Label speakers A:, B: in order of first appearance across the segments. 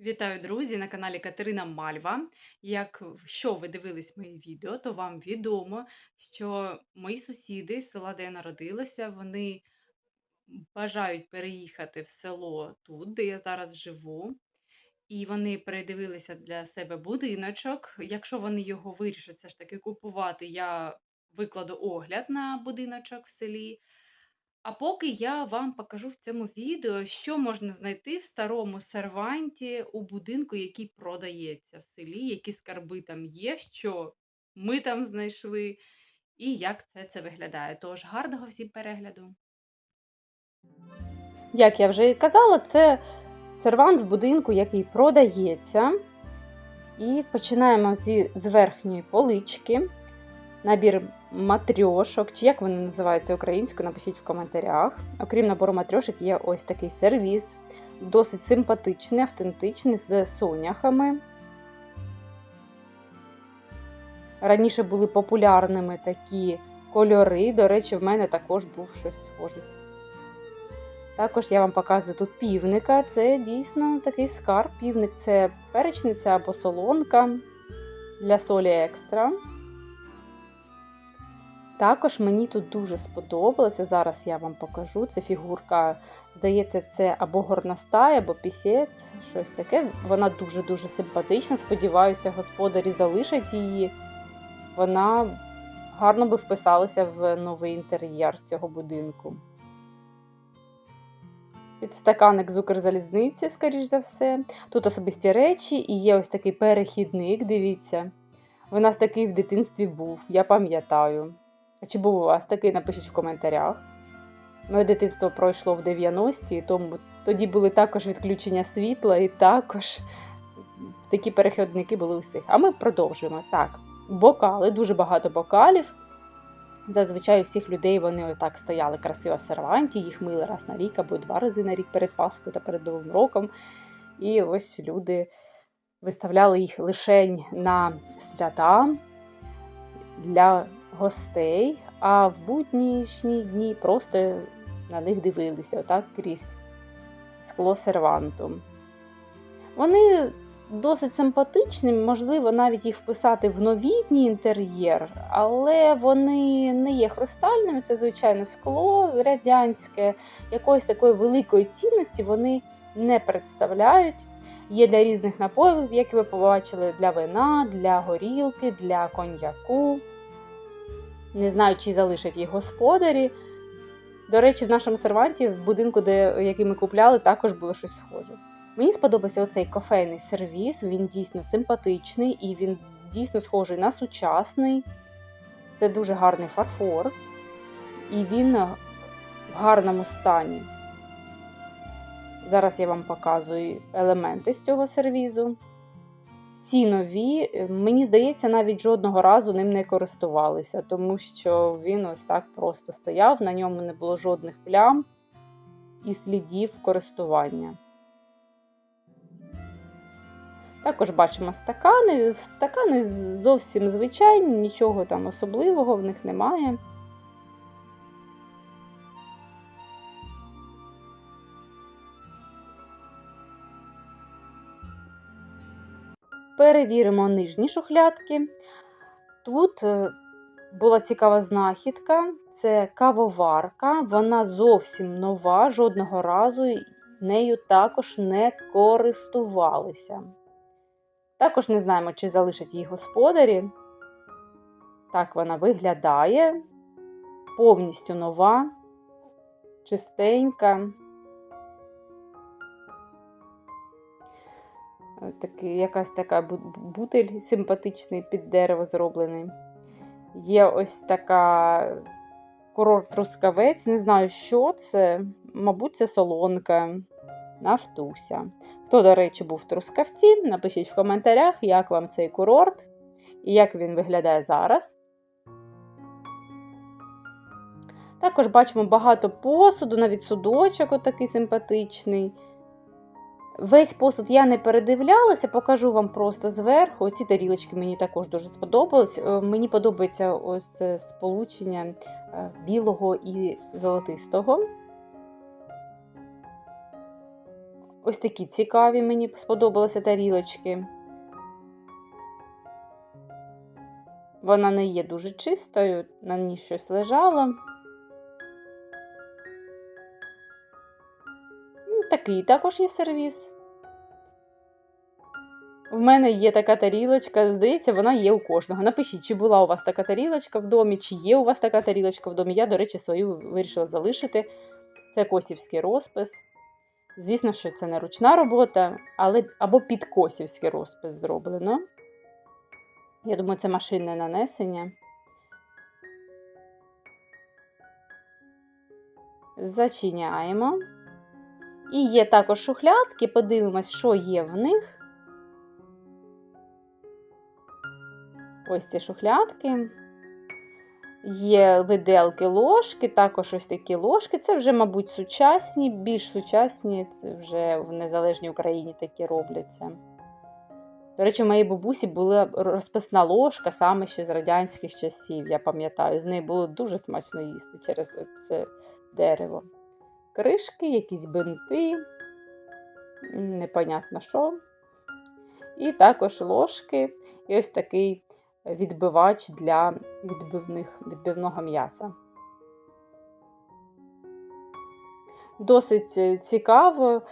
A: Вітаю, друзі, на каналі Катерина Мальва. Якщо ви дивились мої відео, то вам відомо, що мої сусіди з села, де я народилася, вони бажають переїхати в село тут, де я зараз живу. І вони передивилися для себе будиночок. Якщо вони його вирішать все ж таки купувати, я викладу огляд на будиночок в селі. А поки я вам покажу в цьому відео, що можна знайти в старому серванті у будинку, який продається в селі, які скарби там є, що ми там знайшли, і як це це виглядає. Тож гарного всім перегляду!
B: Як я вже і казала, це сервант в будинку, який продається. І починаємо зі, з верхньої полички. Набір матрьошок, чи як вони називаються українською, напишіть в коментарях. Окрім набору матрьошок, є ось такий сервіс. Досить симпатичний, автентичний, з соняхами. Раніше були популярними такі кольори. До речі, в мене також був щось схоже. Також я вам показую тут півника. Це дійсно такий скарб. Півник це перечниця або солонка для солі екстра. Також мені тут дуже сподобалося, зараз я вам покажу. Це фігурка, здається, це або горностай, або пісець, щось таке. Вона дуже-дуже симпатична. Сподіваюся, господарі залишать її. Вона гарно би вписалася в новий інтер'єр цього будинку. Підстаканник з Укрзалізниці, скоріш за все. Тут особисті речі і є ось такий перехідник, дивіться. У нас такий в дитинстві був, я пам'ятаю. Чи був у вас такий, напишіть в коментарях. Моє дитинство пройшло в 90-ті, тому тоді були також відключення світла, і також такі перехідники були у всіх. А ми продовжуємо. Так, бокали, дуже багато бокалів. Зазвичай у всіх людей вони отак стояли красиво в серванті, їх мили раз на рік або два рази на рік перед Пасхою та перед Новим роком. І ось люди виставляли їх лише на свята для гостей, а в буднішні дні просто на них дивилися, отак крізь скло серванту. Вони досить симпатичні, можливо, навіть їх вписати в новітній інтер'єр, але вони не є хрустальними, це звичайне скло радянське, якоїсь такої великої цінності вони не представляють. Є для різних напоїв, як ви побачили, для вина, для горілки, для коньяку. Не знаю, чи залишать їх господарі. До речі, в нашому серванті, в будинку, де, який ми купляли, також було щось схоже. Мені сподобався оцей кофейний сервіс, він дійсно симпатичний і він дійсно схожий на сучасний. Це дуже гарний фарфор, і він в гарному стані. Зараз я вам показую елементи з цього сервізу. Ці нові, е, мені здається, навіть жодного разу ним не користувалися, тому що він ось так просто стояв, на ньому не було жодних плям і слідів користування. Також бачимо стакани. Стакани зовсім звичайні, нічого там особливого в них немає. Перевіримо нижні шухлядки. Тут е, була цікава знахідка, це кавоварка, вона зовсім нова, жодного разу нею також не користувалися. Також не знаємо, чи залишать її господарі. Так вона виглядає, повністю нова, чистенька. Такий, якась така бутель симпатичний під дерево зроблений. Є ось така курорт трускавець, не знаю, що це. Мабуть, це солонка Нафтуся. Хто, до речі, був в Трускавці, напишіть в коментарях, як вам цей курорт і як він виглядає зараз. Також бачимо багато посуду, навіть судочок отакий симпатичний. Весь посуд я не передивлялася, покажу вам просто зверху. Ці тарілочки мені також дуже сподобались. Е, мені подобається ось це сполучення е, білого і золотистого. Ось такі цікаві мені сподобалися тарілочки. Вона не є дуже чистою, на ній щось лежало. Такий також є сервіс. В мене є така тарілочка, здається, вона є у кожного. Напишіть, чи була у вас така тарілочка в домі, чи є у вас така тарілочка в домі. Я, до речі, свою вирішила залишити. Це косівський розпис. Звісно, що це не ручна робота, але або під косівський розпис зроблено. Я думаю, це машинне нанесення. Зачиняємо. І є також шухлядки, подивимось, що є в них. Ось ці шухлядки. Є виделки, ложки, також ось такі ложки. Це вже, мабуть, сучасні, більш сучасні, це вже в незалежній Україні такі робляться. До речі, в моїй бабусі була розписна ложка саме ще з радянських часів, я пам'ятаю. З неї було дуже смачно їсти через це дерево. Кришки, якісь бинти, непонятно що. І також ложки, і ось такий відбивач для відбивних, відбивного м'яса. Досить е, цікаво.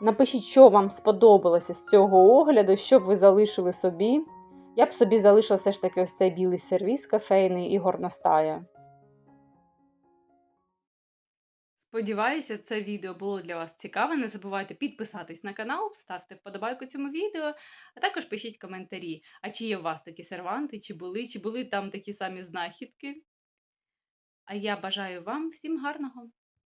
B: Напишіть, що вам сподобалося з цього огляду, що б ви залишили собі. Я б собі залишила все ж таки ось цей білий сервіс кофейний і горностая.
A: Сподіваюся, це відео було для вас цікаве. Не забувайте підписатись на канал, ставте вподобайку цьому відео, а також пишіть коментарі. А чи є у вас такі серванти, чи були, чи були там такі самі знахідки? А я бажаю вам всім гарного!